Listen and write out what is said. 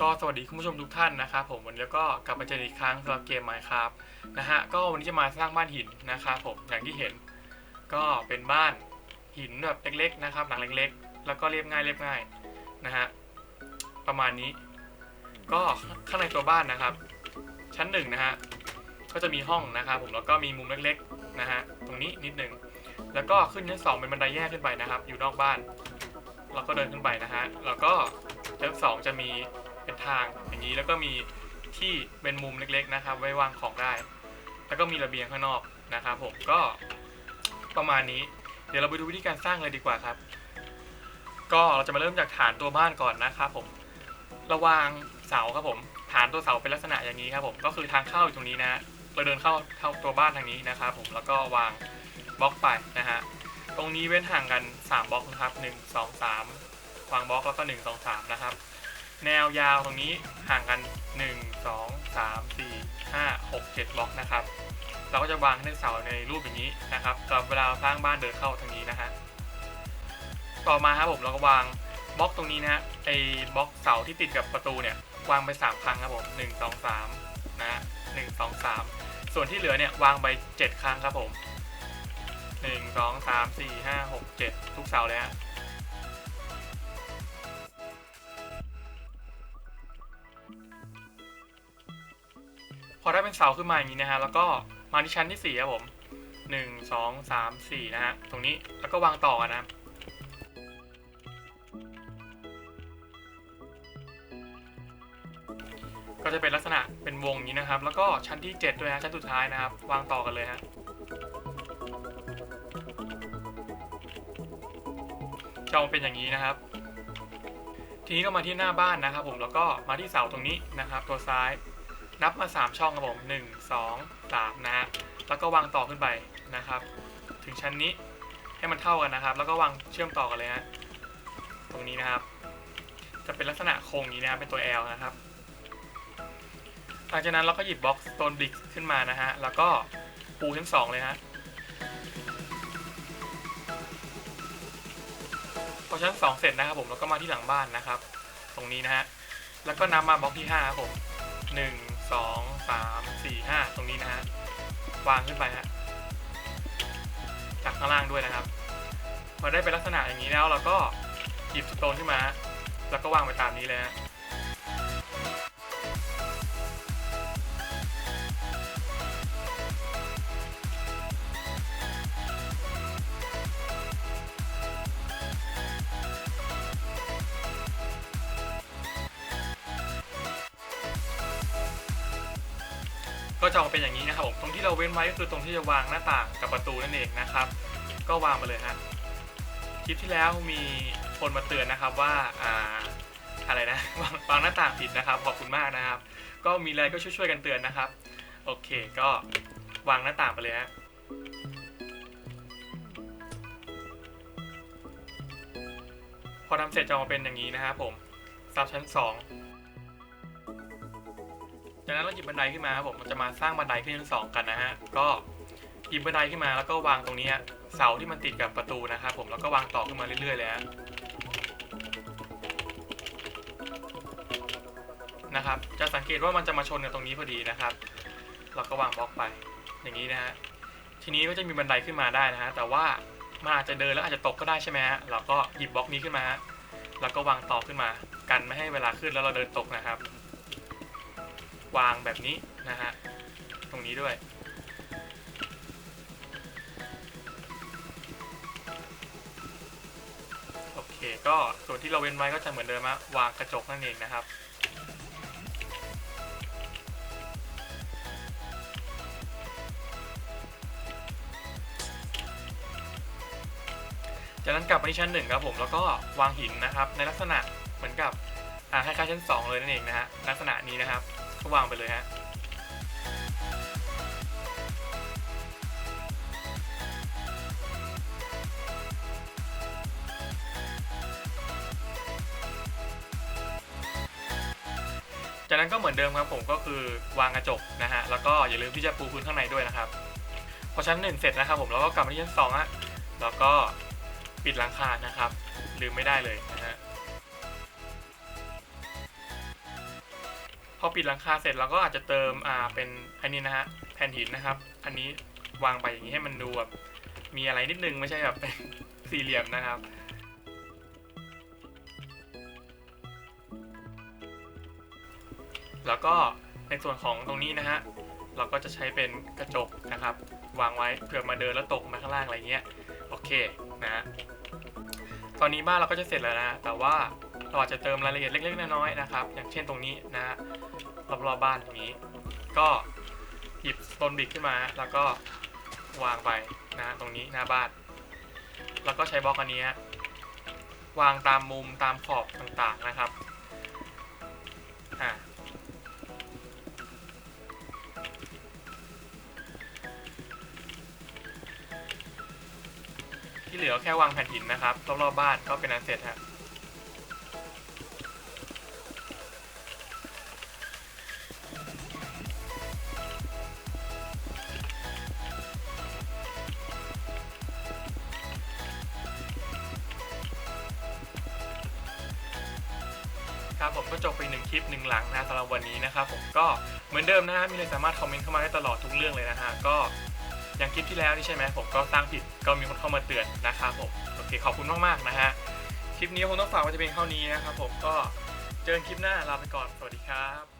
ก็สวัสดีคุณผู้ชมทุกท่านนะครับผมวันนี้ก็กลับมาเจออีกครั้งสำหรับเกม Minecraft นะฮะก็วันนี้จะมาสร้างบ้านหินนะครับผมอย่างที่เห็น ก็เป็นบ้านหินแบบเล็กๆนะครับหลังเล็กๆ แล้วก็เรียบง่ายเรียบง่ายนะฮะประมาณนี้ ก็ข้างในตัวบ้านนะครับ ชั้นหนึ่งนะฮะก็จะมีห้องนะครับผมแล้วก็มีมุมเล็กๆนะฮะตรงนี้นิดหนึ่งแล้วก็ขึ้นชั้นสองเป็นบันไดแยกขึ้นไปนะครับ อยู่นอกบ้าน เราก็เดินขึ้นไปนะฮะแล้วก็ชั้นสองจะมี ทางอย่างนี้แล้วก็มีที่เป็นมุมเล็กๆนะครับ ไว้วางของได้ แล้วก็มีระเบียงข้างนอกนะครับผมก็ประมาณนี้ เดี๋ยวเราไปดูวิธีการสร้างเลยดีกว่าครับ ก็เราจะมาเริ่มจากฐานตัวบ้านก่อนนะครับผมระวางเสาครับผม ฐานตัวเสาเป็นลักษณะอย่างนี้ครับผมก็คือทางเข้าอยู่ตรงนี้นะฮะเราเดินเข้าเข้าตัวบ้านทางนี้นะครับผมแล้วก็วางบล็อกไปนะฮะตรงนี้เว้นห่างกัน 3บล็อกนะครับ1 2 3วางบล็อกแล้วก็1 2 3นะครับ แนวยาวตรงนี้ห่างกัน 1 2 3 4 5 6 7บล็อกนะครับ เราก็จะวางในเสาในรูปอย่างนี้นะครับสำหรับเวลาสร้างบ้านเดินเข้าทางนี้นะฮะต่อมาครับผมเราก็วางบล็อกตรงนี้นะฮะไอ้บล็อกเสาที่ติดกับประตูเนี่ยวางไป 3 ครั้งครับผม1 2 3นะฮะ1 2 3ส่วนที่เหลือเนี่ยวางไป 7 ครั้งครับผมหนึ่งสองสามสี่ห้าหกเจ็ดทุกเสาเลยฮะ พอได้เป็นเสาขึ้นมาอย่างนี้นะฮะแล้วก็มาที่ชั้นที่สี่ครับผมหนึ่งสองสามสี่นะฮะตรงนี้แล้วก็วางต่อกันนะครับก็จะเป็นลักษณะเป็นวงนี้นะครับ แล้วก็ชั้นที่เจ็ดด้วยฮะชั้นสุดท้ายนะครับ วางต่อกันเลยฮะจะออกเป็นอย่างนี้นะครับ ทีนี้ก็มาที่หน้าบ้านนะครับ ผมแล้วก็มาที่เสาตรงนี้นะครับ ตัวซ้าย นับมา 3 ช่องครับผม1 2 3นะฮะแล้วก็วางต่อขึ้นไปนะครับ ถึงชั้นนี้ให้มันเท่ากันนะครับ แล้วก็วางเชื่อมต่อกันเลยฮะตรงนี้นะครับ จะเป็นลักษณะโค้งนี้นะครับเป็นตัว L นะครับหลังจากนั้นเราก็หยิบบล็อก Stone Brick ขึ้นมานะฮะแล้วก็ปูชั้นสองเลยฮะพอชั้นสองเสร็จนะครับผมแล้วก็มาที่หลังบ้านนะครับ ตรงนี้นะฮะแล้วก็นำมาบล็อกที่ห้าครับผมหนึ่ง สองสามสี่ห้าตรงนี้นะฮะวางขึ้นไปฮะจากข้างล่างด้วยนะครับพอได้เป็นลักษณะอย่างนี้แล้วเราก็หยิบสโตนขึ้นมา แล้วก็วางไปตามนี้เลยฮะ ก็จะออกมาเป็นอย่างนี้นะครับผมตรงที่เราเว้นไว้ก็คือตรงที่จะวางหน้าต่างกับประตูนั่นเองนะครับ ก็วางมาเลยฮะคลิปที่แล้วมีคนมาเตือนนะครับว่าอ่าอะไรนะวางวางหน้าต่างผิดนะครับขอบคุณมากนะครับ ก็มีอะไรก็ช่วยๆกันเตือนนะครับ โอเคก็วางหน้าต่างไปเลยฮะพอทำเสร็จจะออกมาเป็นอย่างนี้นะครับผมซับชั้นสอง จากนั้นเราหยิบบันไดขึ้นมาครับผมมันจะมาสร้างบันไดขึ้นชั้นสองกันนะฮะก็หยิบบันไดขึ้นมาแล้วก็วางตรงนี้เสาที่มันติดกับประตูนะครับผมแล้วก็วางต่อขึ้นมาเรื่อยๆเลยฮะนะครับ จะสังเกตว่ามันจะมาชนกับตรงนี้พอดีนะครับ เราก็วางบล็อกไปอย่างนี้นะฮะทีนี้ก็จะมีบันไดขึ้นมาได้นะฮะแต่ว่ามันอาจจะเดินแล้วอาจจะตกก็ได้ใช่ไหมฮะเราก็หยิบบล็อกนี้ขึ้นมาฮะแล้วก็วางต่อขึ้นมา กันไม่ให้เวลาขึ้นแล้วเราเดินตกนะครับ วางแบบนี้นะฮะ ตรงนี้ด้วย โอเค ก็ส่วนที่เราเว้นไว้ก็จะเหมือนเดิมะวางกระจกนั่นเองนะครับจากนั้นกลับมาที่ชั้นหนึ่งครับผมแล้วก็วางหินนะครับ ในลักษณะเหมือนกับคล้ายๆชั้นสองเลยนั่นเองนะฮะลักษณะนี้นะครับ ก็วางไปเลยฮะจากนั้นก็เหมือนเดิมครับผมก็คือวางกระจกนะฮะแล้วก็อย่าลืมที่จะปูพื้นข้างในด้วยนะครับ พอชั้นหนึ่งเสร็จนะครับผมแล้วก็กลับมาที่ชั้นสองฮะแล้วก็ปิดหลังคานะครับ ลืมไม่ได้เลย พอปิดหลังคาเสร็จเราก็อาจจะเติมอ่าเป็นอันนี้นะฮะแผ่นหินนะครับ อันนี้วางไปอย่างนี้ให้มันดูแบบมีอะไรนิดนึงไม่ใช่แบบเป็นสี่เหลี่ยมนะครับแล้วก็ในส่วนของตรงนี้นะฮะ เราก็จะใช้เป็นกระจกนะครับ วางไว้เผื่อมาเดินแล้วตกมาข้างล่างอะไรเงี้ย โอเคนะฮะตอนนี้บ้านเราก็จะเสร็จแล้วนะ แต่ว่า เราอาจจะเติมรายละเอียดเล็กๆน้อยๆนะครับ อย่างเช่นตรงนี้นะรอบๆบ้านอย่างนี้ ก็หยิบสโตนบิกขึ้นมา แล้วก็วางไปนะตรงนี้หน้าบ้าน แล้วก็ใช้บล็อกอันนี้วางตามมุมตามขอบต่างๆนะครับอ่าที่เหลือแค่วางแผ่นหินนะครับรอบๆบ้านก็เป็นอันเสร็จฮะ ครับผมก็จบไปหนึ่งคลิปหนึ่งหลังนะสำหรับวันนี้นะครับผมก็เหมือนเดิมนะฮะมีอะไรสามารถคอมเมนต์เข้ามาได้ตลอดทุกเรื่องเลยนะฮะก็อย่างคลิปที่แล้วนี่ใช่ไหมผมก็สร้างผิดก็มีคนเข้ามาเตือนนะครับผมโอเคขอบคุณมากๆนะฮะคลิปนี้คงต้องฝากไว้จะเป็นเท่านี้นะครับผมก็เจอกันคลิปหน้าลาไปก่อนสวัสดีครับ